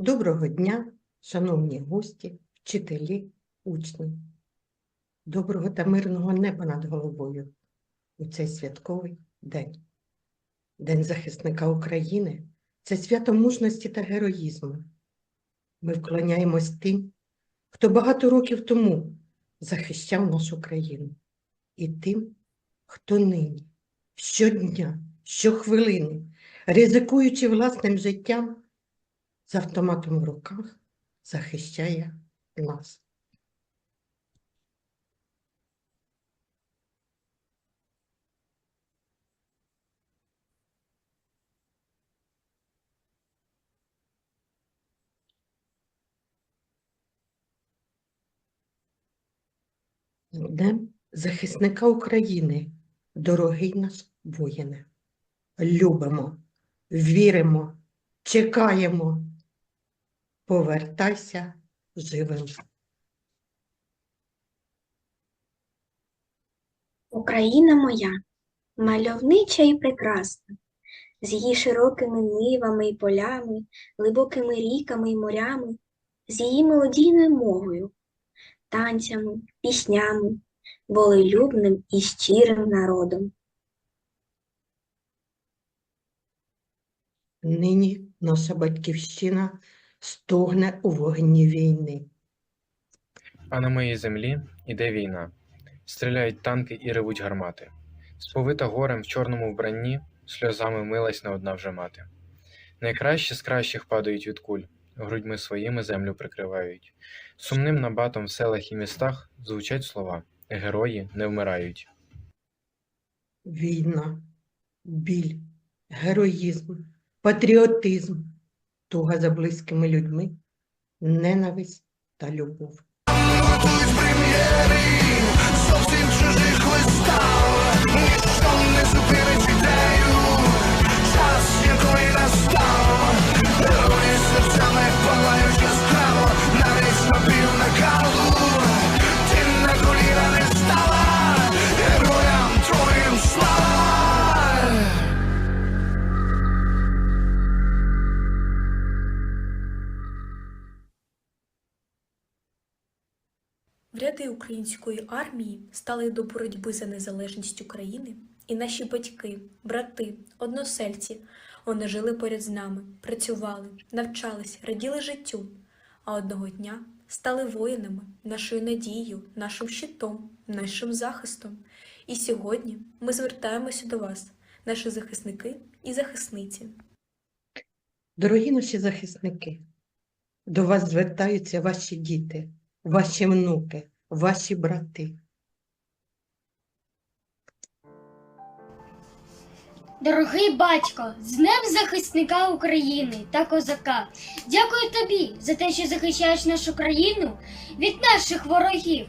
Доброго дня, шановні гості, вчителі, учні. Доброго та мирного неба над головою у цей святковий день. День захисника України це свято мужності та героїзму. Ми вклоняємось тим, хто багато років тому захищав нашу країну, і тим, хто нині, щодня, щохвилини, ризикуючи власним життям, з автоматом в руках захищає нас. Днем захисника України, дорогий наш воїне. Любимо, віримо, чекаємо. Повертайся живим. Україна моя, мальовнича і прекрасна, з її широкими нивами і полями, глибокими ріками і морями, з її мелодійною мовою, танцями, піснями, волелюбним і щирим народом. Нині наша батьківщина стогне у вогні війни. А на моїй землі іде війна. Стріляють танки і ревуть гармати. Сповита горем в чорному вбранні, сльозами милась не одна вже мати. Найкращі з кращих падають від куль, грудьми своїми землю прикривають. Сумним набатом в селах і містах звучать слова Герої не вмирають. Війна, біль, героїзм, патріотизм, туга за близькими людьми, ненависть та любов. Готують прем'єри, зовсім не зупинить ідею, час якої настав, навіть напів Ряди української армії стали до боротьби за незалежність України і наші батьки, брати, односельці. Вони жили поряд з нами, працювали, навчались, раділи життю, а одного дня стали воїнами, нашою надією, нашим щитом, нашим захистом. І сьогодні ми звертаємося до вас, наші захисники і захисниці. Дорогі наші захисники, до вас звертаються ваші діти, ваші внуки, ваші брати. Дорогий батько, з Днем захисника України та козака. Дякую тобі за те, що захищаєш нашу країну від наших ворогів.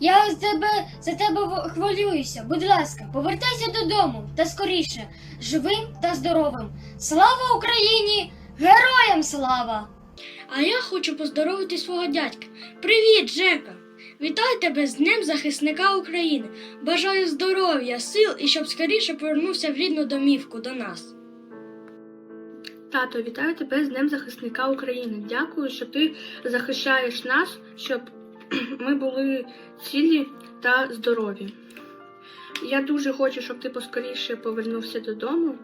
Я з тебе за тебе хвилююся. Будь ласка, повертайся додому та скоріше, живим та здоровим. Слава Україні! Героям слава! А я хочу поздоровити свого дядька. Привіт, Жека! Вітаю тебе з Днем захисника України. Бажаю здоров'я, сил і щоб скоріше повернувся в рідну домівку до нас. Тато, вітаю тебе з Днем захисника України. Дякую, що ти захищаєш нас, щоб ми були цілі та здорові. Я дуже хочу, щоб ти поскоріше повернувся додому.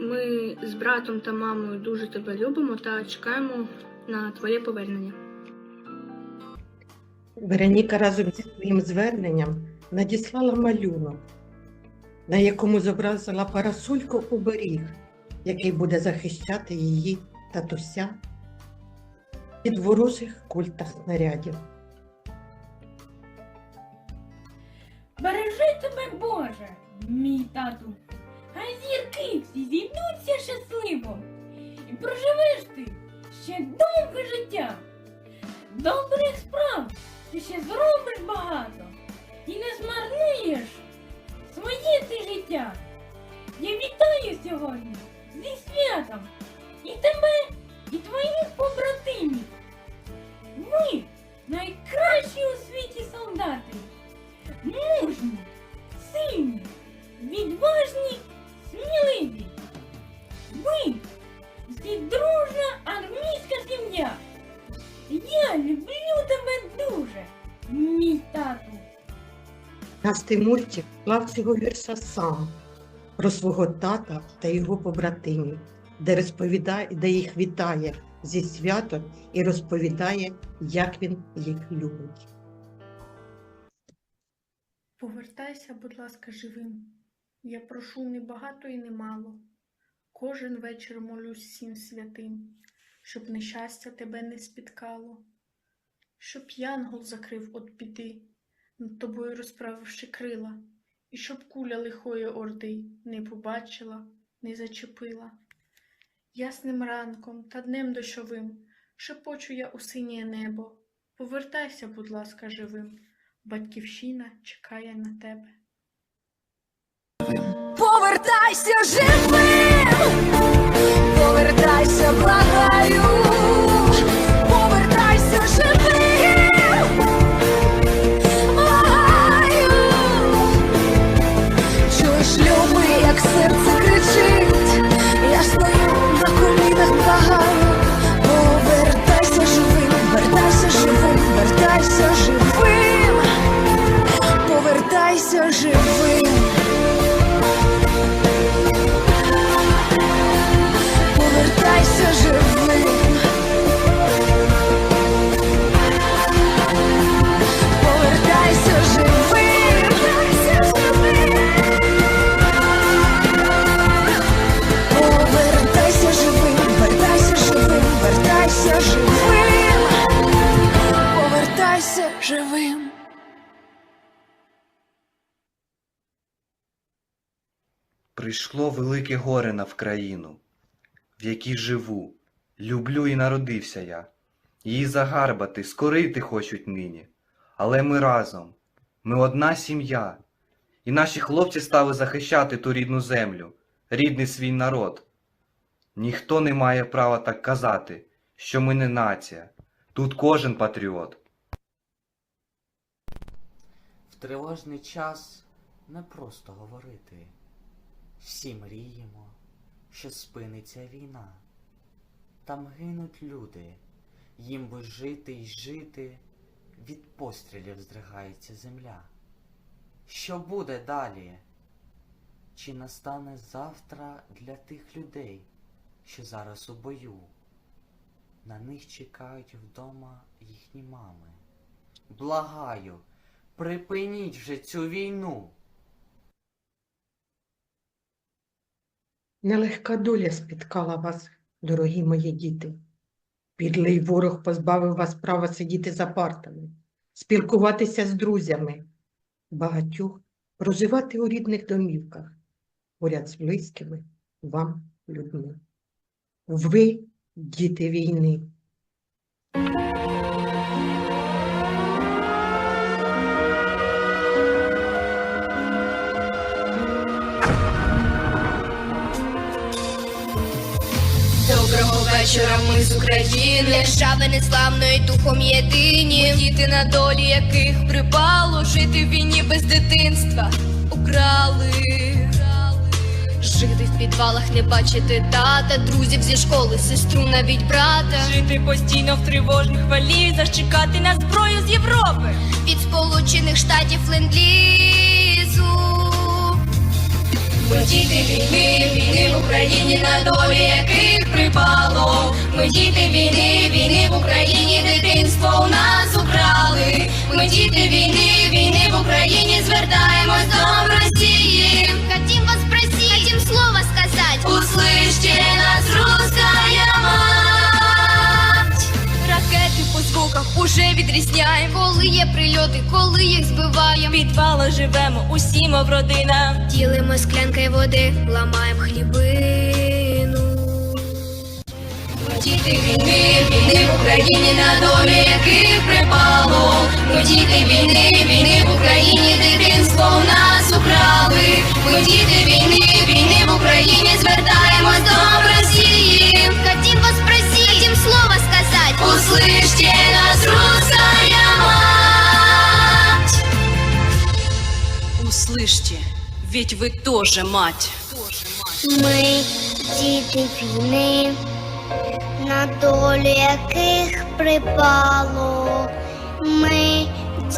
Ми з братом та мамою дуже тебе любимо та чекаємо на твоє повернення. Вероніка разом зі своїм зверненням надіслала малюнок, на якому зобразила парасольку оберіг, який буде захищати її татуся від ворожих куль та снарядів. Бережи тебе, Боже, мій тату. Всі зійдуться щасливо. І проживеш ти ще довге життя. Добрих справ ти ще зробиш багато. І не змарнуєш своє ти життя. Я вітаю сьогодні зі святом і тебе, і твоїх побратимів. Ви найкращі у світі солдати мужні, сильні, відважні, сміливі. Ми піддружна армійська сім'я. Я люблю тебе дуже, мій тату. Настий мультик клав цього вірша сам про свого тата та його побратимів, де розповідає, де їх вітає зі святом і розповідає, як він їх любить. Повертайся, будь ласка, живим. Я прошу не багато і не мало. Кожен вечір молюсь всім святим, щоб нещастя тебе не спіткало, щоб янгол закрив от біди, над тобою розправивши крила, і щоб куля лихої орди не побачила, не зачепила. Ясним ранком та днем дощовим шепочу я у синє небо. Повертайся, будь ласка, живим. Батьківщина чекає на тебе. Повертайся живим, повертайся, благаю, велике горе на Вкраїну, в якій живу, люблю і народився я. Її загарбати, скорити хочуть нині. Але ми разом, ми одна сім'я, і наші хлопці стали захищати ту рідну землю, рідний свій народ. Ніхто не має права так казати, що ми не нація. Тут кожен патріот. В тривожний час не просто говорити. Всі мріємо, що спиниться війна. Там гинуть люди, їм би жити й жити, від пострілів здригається земля. Що буде далі? Чи настане завтра для тих людей, що зараз у бою? На них чекають вдома їхні мами. Благаю, припиніть вже цю війну. Нелегка доля спіткала вас, дорогі мої діти. Підлий ворог позбавив вас права сидіти за партами, спілкуватися з друзями, багатьох проживати у рідних домівках, поряд з близькими вам людьми. Ви діти війни. Вечора, ми з України, держави неславної духом єдині. Діти на долі яких припало жити в війні без дитинства украли. Жити в підвалах, не бачити тата, друзів зі школи, сестру, навіть брата. Жити постійно в тривожних валізах, чекати на зброю з Європи. Від Сполучених Штатів ленд-лізу. Ми діти війни, війни в Україні, на долі яких припало. Ми діти війни, війни в Україні, дитинство у нас украли. Ми діти війни, війни в Україні, звертаємось до Росії. Хотім вас просить, хотім слово сказати. Услышьте нас, русская по звуках уже відрізняємо. Коли є прильоти, коли їх збиваємо. В підвалах живемо усі, мов родина. Ділимо склянки води, ламаємо хлібину. Діти війни, війни в Україні, на долі яких припало. Діти війни, війни в Україні, дитинство у нас украли. Ми діти війни, війни в Україні, звертаємось до Росії Услышьте нас, русская мать. Услышьте, ведь вы тоже мать. Ми діти війни, на долю яких припало. Ми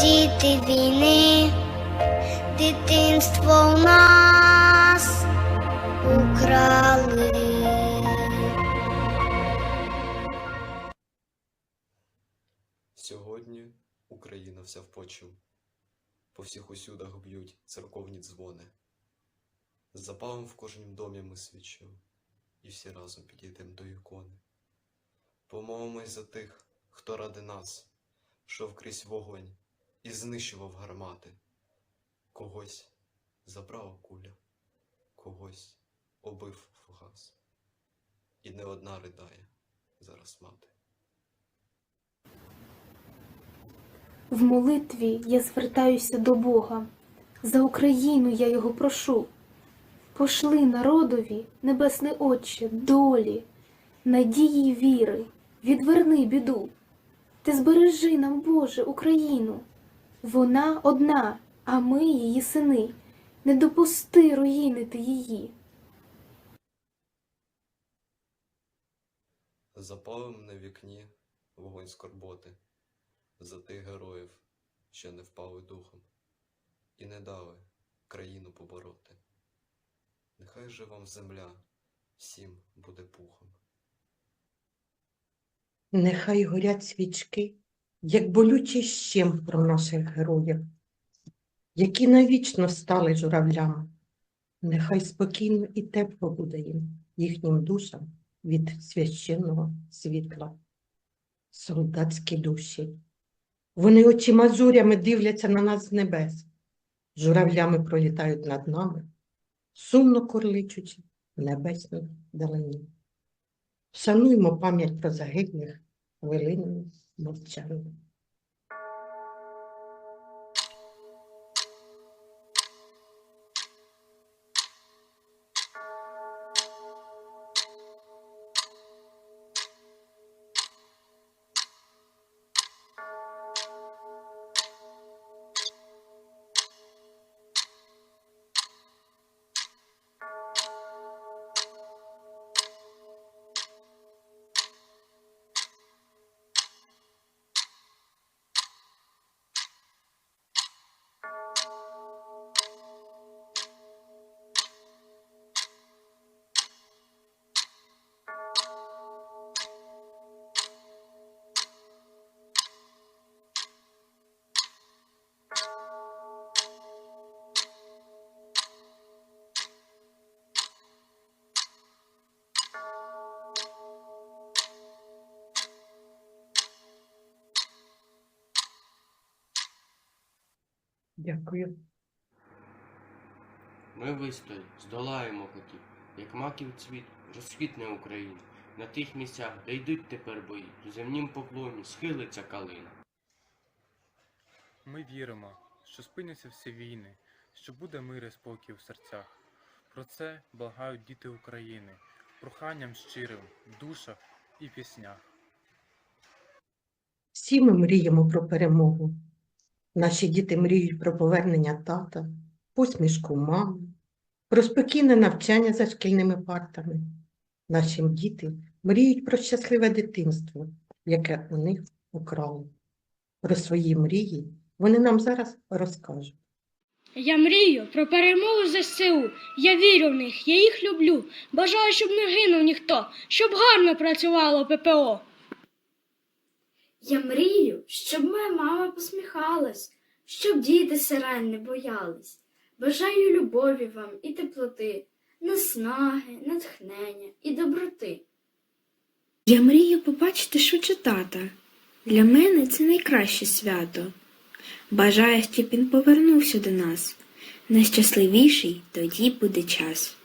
діти війни, дитинство у нас украли. Україна вся в почу. По всіх усюдах б'ють церковні дзвони. Запалом в кожнім домі ми свічу, і всі разом підійдемо до ікони. Помолимось за тих, хто ради нас, шов крізь вогонь і знищував гармати. Когось забрала куля, когось обив фугас. І не одна ридає зараз мати. В молитві я звертаюся до Бога. За Україну я його прошу. Пошли народові, небесний Отче, долі, надії віри, відверни біду. Ти збережи нам, Боже, Україну. Вона одна, а ми її сини. Не допусти руїнити її. Запалим на вікні вогонь скорботи за тих героїв, що не впали духом, і не дали країну побороти. Нехай же вам земля всім буде пухом. Нехай горять свічки, як болючий щем про наших героїв, які навічно стали журавлями. Нехай спокійно і тепло буде їм, їхнім душам від священного світла. Солдатські душі. Вони очима зорями дивляться на нас з небес, журавлями пролітають над нами, сумно корличучи в небесній далині. Шануймо пам'ять про загиблих хвилинами мовчання. Дякую. Ми вистоїмо, здолаємо котів, як маків цвіт, розквітне Україна. На тих місцях, де йдуть тепер бої, в земнім поклоні схилиться калина. Ми віримо, що спиняться всі війни, що буде мир і спокій в серцях. Про це благають діти України, проханням щирим в душах і піснях. Всі ми мріємо про перемогу. Наші діти мріють про повернення тата, посмішку мами, про спокійне навчання за шкільними партами. Наші діти мріють про щасливе дитинство, яке у них украли. Про свої мрії вони нам зараз розкажуть. Я мрію про перемогу ЗСУ. Я вірю в них, я їх люблю. Бажаю, щоб не гинув ніхто, щоб гарно працювало ППО. Я мрію, щоб моя мама посміхалась, щоб діти сирен не боялись. Бажаю любові вам і теплоти, наснаги, натхнення і доброти. Я мрію побачити швидше тата. Для мене це найкраще свято. Бажаю, щоб він повернувся до нас. Найщасливіший тоді буде час.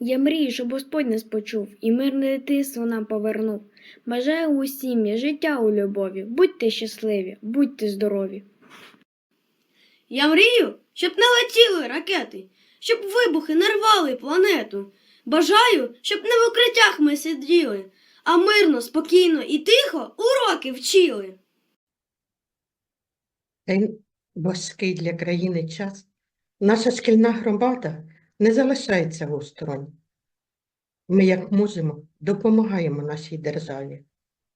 Я мрію, щоб Господь нас почув і мирне дитинство нам повернув. Бажаю усім життя у любові. Будьте щасливі, будьте здорові. Я мрію, щоб не летіли ракети, щоб вибухи не рвали планету. Бажаю, щоб не в укриттях ми сиділи, а мирно, спокійно і тихо уроки вчили. Важкий для країни час наша шкільна громада не залишається осторонь. Ми, як можемо, допомагаємо нашій державі.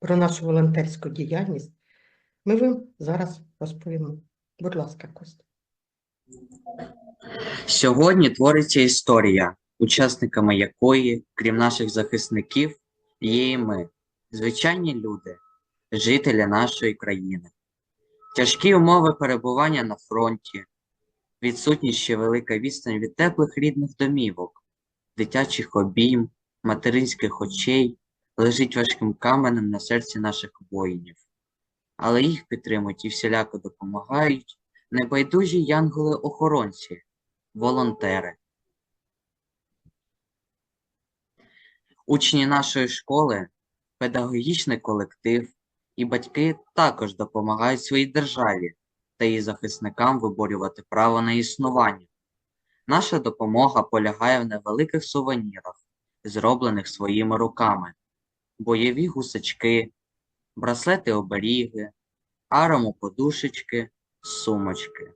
Про нашу волонтерську діяльність ми вам зараз розповімо. Будь ласка, Костя. Сьогодні твориться історія, учасниками якої, крім наших захисників, є і ми, звичайні люди, жителі нашої країни. Тяжкі умови перебування на фронті, відсутність ще велика відстань від теплих рідних домівок, дитячих обійм, материнських очей лежить важким каменем на серці наших воїнів. Але їх підтримують і всіляко допомагають небайдужі янголи-охоронці, волонтери. Учні нашої школи, педагогічний колектив і батьки також допомагають своїй державі та її захисникам виборювати право на існування. Наша допомога полягає в невеликих сувенірах, зроблених своїми руками, бойові гусачки, браслети-оберіги, аромоподушечки, сумочки.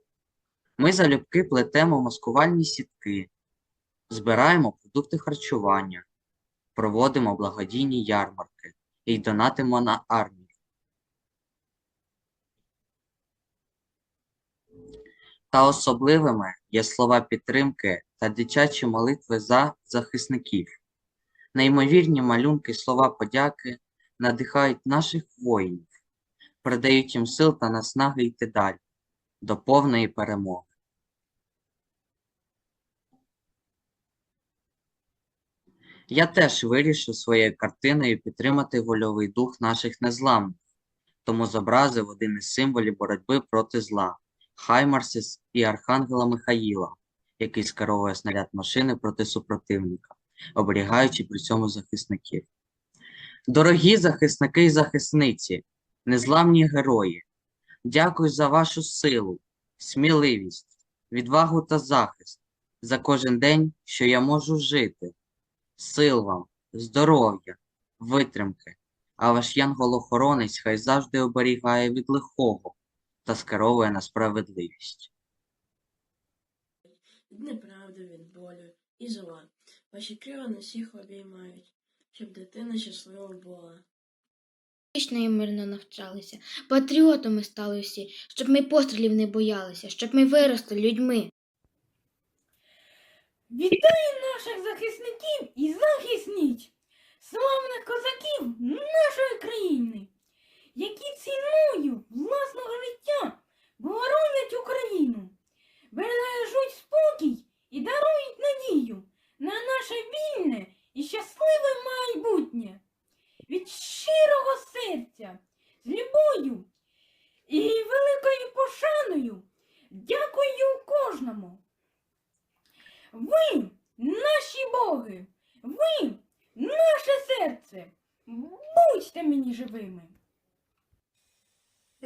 Ми залюбки плетемо маскувальні сітки, збираємо продукти харчування, проводимо благодійні ярмарки і донатимо на армію. Та особливими є слова підтримки та дитячі молитви за захисників. Неймовірні малюнки, слова подяки надихають наших воїнів, придають їм сил та наснаги йти далі до повної перемоги. Я теж вирішив своєю картиною підтримати вольовий дух наших незламних, тому зобразив один із символів боротьби проти зла Хаймарсис і Архангела Михаїла, який скеровує снаряд машини проти супротивника, оберігаючи при цьому захисників. Дорогі захисники і захисниці, незламні герої, дякую за вашу силу, сміливість, відвагу та захист, за кожен день, що я можу жити. Сил вам, здоров'я, витримки, а ваш янгол-охоронець хай завжди оберігає від лихого та скеровує на справедливість. від неправди, від болю і зла. Ваші крила на всіх обіймають, щоб дитина щаслива була. Вічно і мирно навчалися, патріотами стали всі, щоб ми пострілів не боялися, щоб ми виросли людьми. Вітаю наших захисників і захисниць, славних козаків нашої країни, які ціною власного життя боронять Україну, бережуть спокій і дарують надію на наше вільне і щасливе майбутнє. Від щирого серця, з любов'ю і великою пошаною дякую кожному. Ви наші боги, ви наше серце. Будьте мені живими.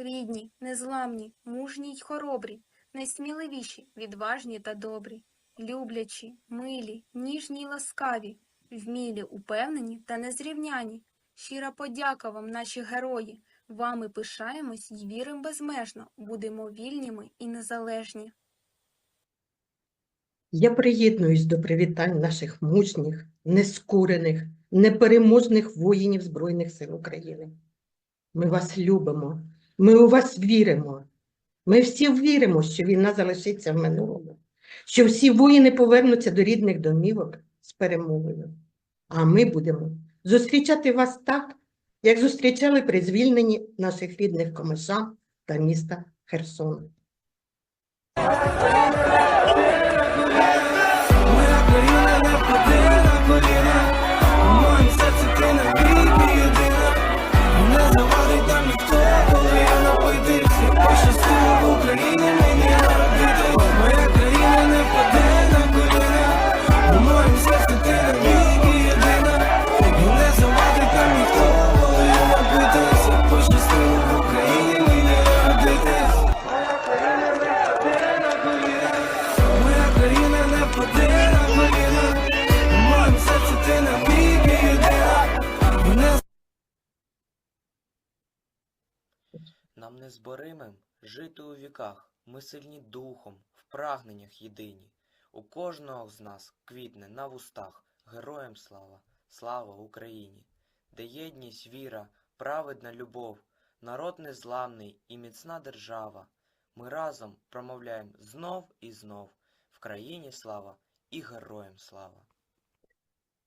Рідні, незламні, мужні й хоробрі, найсміливіші, відважні та добрі, люблячі, милі, ніжні й ласкаві, вмілі, упевнені та незрівняні. Щира подяка вам, наші герої. Вами пишаємось й вірим безмежно, будемо вільніми і незалежні. Я приєднуюсь до привітань наших мужніх, нескорених, непереможних воїнів Збройних сил України. Ми вас любимо, ми у вас віримо. Ми всі віримо, що війна залишиться в минулому, що всі воїни повернуться до рідних домівок з перемогою. А ми будемо зустрічати вас так, як зустрічали при звільненні наших рідних комиша та міста Херсона. Незборимим жити у віках, ми сильні духом, в прагненнях єдині. У кожного з нас квітне на вустах, героям слава, слава Україні, де єдність, віра, праведна любов, народ незламний і міцна держава. Ми разом промовляємо знов і знов в країні слава і героям слава.